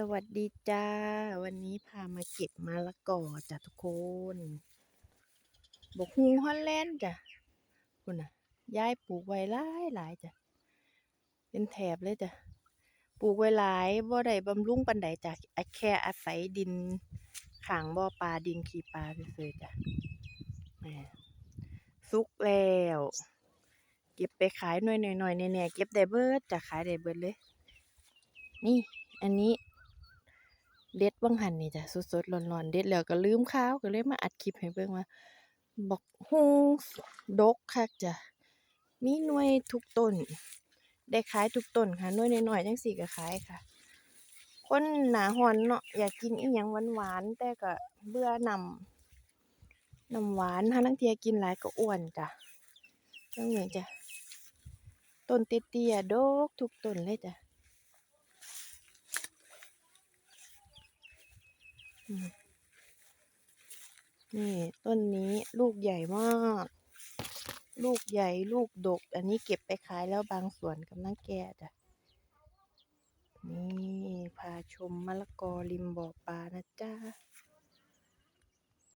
สวัสดีจ้า วันนี้พามาเก็บมะละกอจ้ะทุกคนบอกฮูฮอลแลนด์จ้ะคุณน่ะยายปลูกไว้หลายหลายจ้ะเป็นแถบเลยจ้ะปลูกไว้หลายบ่ได้บำรุงปานใดจ้ะแค่อาศัยดินข้างบ่อปลาดินขี้ปลาซื่อๆจ้ะแหมสุกแล้ว เก็บไปขายหน่อยๆๆแน่ๆเก็บได้เบิดจ้ะขายได้เบิดเลย นี่อันนี้ เด็ดวังหันนี่จ้ะสดๆร้อนๆเด็ดแล้วก็ลืมข้าวก็เลยมาอัดคลิปให้เบิ่งว่าบักฮุงดกคักจ้ะมีหน่วยทุกต้น ได้ขายทุกต้นค่ะหน่วยน้อยๆจังซี้ก็ขายค่ะ คนหนาร้อนเนาะอยากกินอิหยังหวานๆแต่ก็เบื่อนำนำหวานห่าลางเทียกินหลายก็อ้วนจ้ะจังนี้จ้ะต้นเตี้ยๆดกทุกต้นเลยจ้ะ อืม นี่ต้นนี้ลูกใหญ่มาก ลูกใหญ่ลูกดก อันนี้เก็บไปขายแล้วบางส่วนกำลังแก่จ้ะ นี่พาชมมะละกอริมบ่อปลานะจ๊ะ